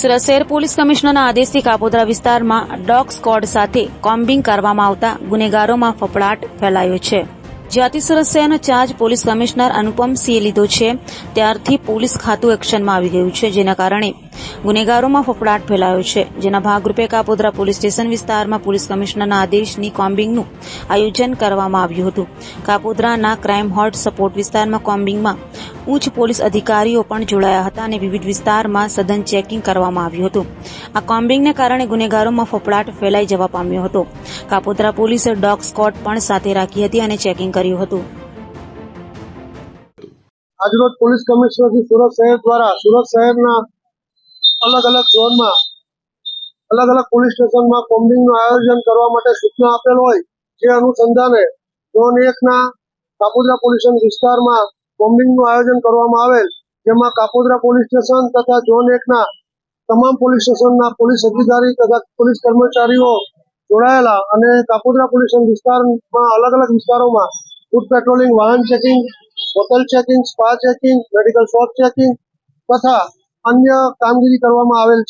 સુરત શહેર પોલીસ કમિશનરના આદેશથી કાપોદ્રા વિસ્તારમાં dog squad સાથે કોમ્બિંગ કરવામાં આવતા ગુનેગારોમાં ફફડાટ ફેલાયો છે. જ્યાંથી સેનો ચાર્જ પોલીસ કમિશનર અનુપમ સિંહે લીધો છે. ત્યારથી પોલીસ ખાતું એક્શનમાં આવી ગયું છે, જેના કારણે ગુનેગારોમાં ફફડાટ ફેલાયો છે. જેના ભાગરૂપે કાપોદ્રા પોલીસ સ્ટેશન વિસ્તારમાં પોલીસ કમિશનરના આદેશની કોમ્બિંગનું આયોજન કરવામાં આવ્યું હતું. કાપોદરાના ક્રાઇમ હોટ સપોર્ટ વિસ્તારમાં કોમ્બિંગમાં ઉચ્ચ પોલીસ અધિકારીઓ પણ જોડાયા હતા અને વિવિધ વિસ્તારમાં સઘન ચેકિંગ કરવામાં આવ્યું હતું. આ કોમ્બિંગને કારણે ગુનેગારોમાં ફફડાટ ફેલાઈ જવા પામ્યો હતો. કાપોદ્રા પોલીસે ડોગ સ્કોટ પણ સાથે રાખી હતી અને ચેકિંગ કર્યું હતું. આજરોજ પોલીસ કમિશનરથી સુરત શહેર દ્વારા, સુરત શહેરના અલગ અલગ ઝોનમાં, અલગ અલગ પોલીસ સ્ટેશનમાં કોમ્બિંગનું આયોજન કરવા માટે સૂચના આપેલ હોય, જે અનુસંધાને ઝોન એકના કાપોદ્રા પોલીસ વિસ્તારમાં કોમ્બિંગનું આયોજન કરવામાં આવેલ, જેમાં કાપોદ્રા પોલીસ સ્ટેશન તથા ઝોન એકના તમામ પોલીસ સ્ટેશનના પોલીસ અધિકારી તથા પોલીસ કર્મચારીઓ જોડાયેલા અને કાપોદ્રા પોલીસ વિસ્તારમાં અલગ અલગ વિસ્તારોમાં ફૂડ પેટ્રોલિંગ વાહન checking hotel checking spa checking medical shop checking તથા અન્ય કામગીરી કરવામાં આવેલ છે.